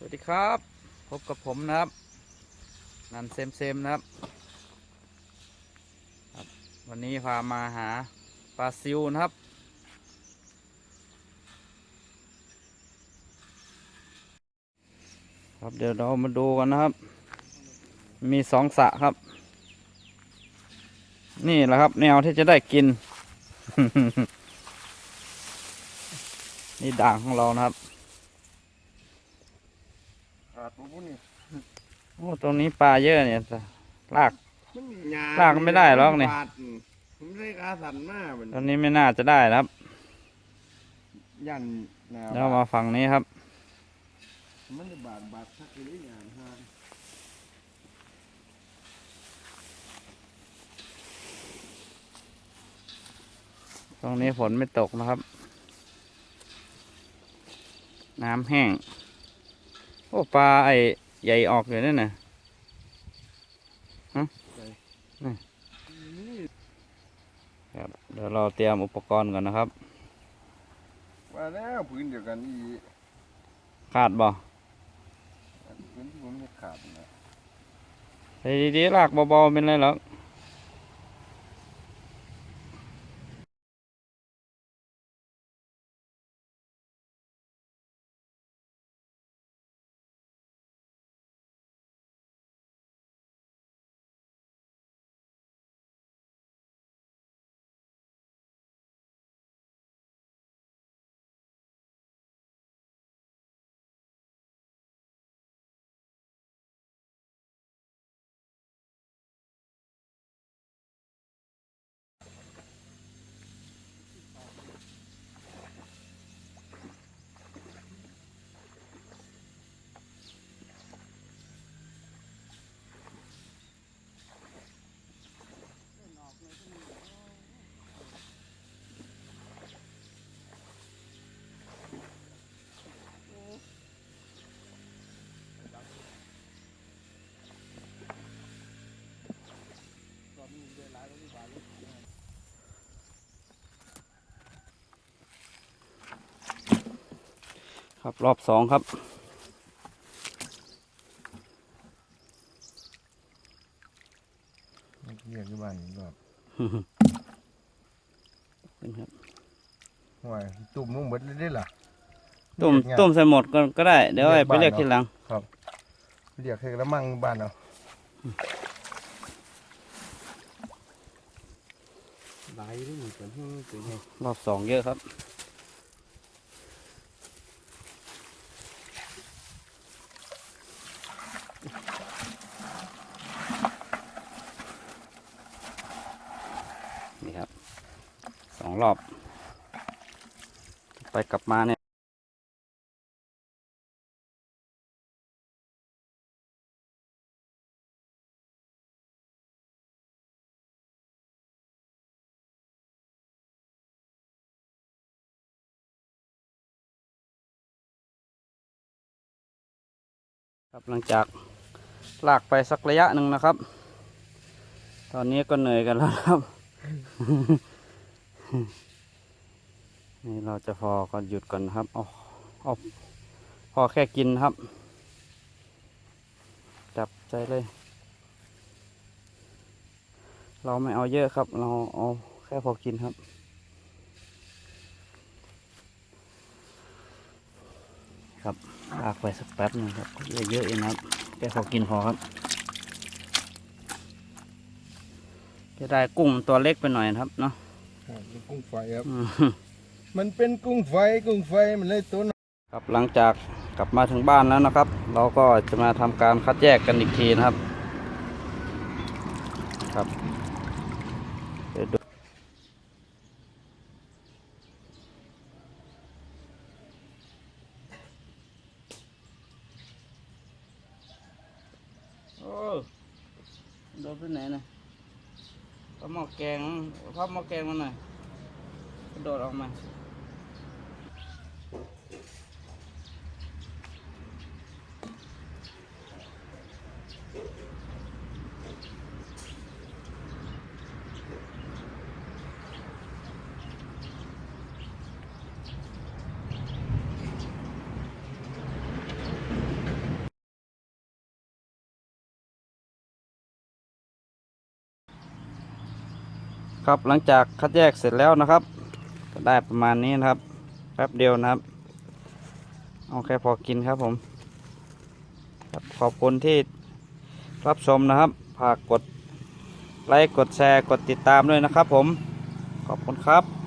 สวัสดีครับ พบกับผมนะครับ นันเซมเซมนะครับ วันนี้พามาหาปลาซิวนะครับ ครับเดี๋ยวเรามาดูกันนะครับ มีสองสะครับ นี่แหละครับ แนวที่จะได้กิน นี่ด่างของเรานะครับ ขาดปุ๊บนี่โอ้ตรงนี้ปลาเยอะเนี่ยแต่ลาก มันมีหญ้ลากไม่ได้หรอกนี่บาดผมได้กาสันมากเหมือนตอนนี้ไม่น่าจะได้นะครับยันแนวแล้วมาฝั่งนี้ครับ มันจะบาดบาดทักเลยอย่างฮะตรงนี้ฝนไม่ตกนะครับ น้ำแห้ง โอ้ปลาไอ้ใหญ่ออกอยู่นั่นน่ะนี่ครับเดี๋ยวเราเตรียมอุปกรณ์ก่อนนะครับว่าแล้วพื้นเดียวกันอีขาดบ่พื้นที่ผมจะขาดนะไอ้ดีๆลากเบาๆเป็นไรหรอก ครับรอบสองครับ เรียกที่บ้านนี่แบบเป็นครับห่วยตุ่มมึงเบิดเลยได้ล่ะต้มเรียกไงต้มใส่หมดก็ก็ได้ เดี๋ยวเรีไอ้ยกไปเรียกบ้านทีหลังเรียกให้กระมังบ้านเอาไหลด้วยเหมือนกันที่มันเป็นไงรอบสองเยอะครับ นี่ครับ สอง รอบ ไปกลับมาเนี่ยครับหลังจากลากไปสักระยะหนึ่งนะครับ ตอนนี้ก็เหนื่อยกันแล้วครับ นี่เราจะพอก่อนหยุดก่อนครับเอาเอาพอแค่กินครับ จับใจเลย เราไม่เอาเยอะครับ เราเอาแค่พอกินครับครับลากไปสักแป๊บหนึงครับเยอะๆเองนะครับแค่พอกินพอครับ จะได้กุ้งตัวเล็กไปหน่อยครับเนาะ เป็นกุ้งไฟครับอืมมันเป็นกุ้งไฟกุ้งไฟมันเลยตัวน้อยครับหลังจากกลับมาถึงบ้านแล้วนะครับ เราก็จะมาทำการคัดแยกกันอีกทีนะครับ ครับเดี๋ยวดูโอ้โดนไปไหนนะ ก็หม้อแกงพับหม้อแกงมาหน่อยกระโดดออกมา ครับหลังจากคัดแยกเสร็จแล้วนะครับ ก็ได้ประมาณนี้นะครับแป๊บเดียวนะครับเอาแค่พอกินครับผมครับขอบคุณที่รับชมนะครับฝากกดไลค์กดแชร์กดติดตามด้วยนะครับผมขอบคุณครับ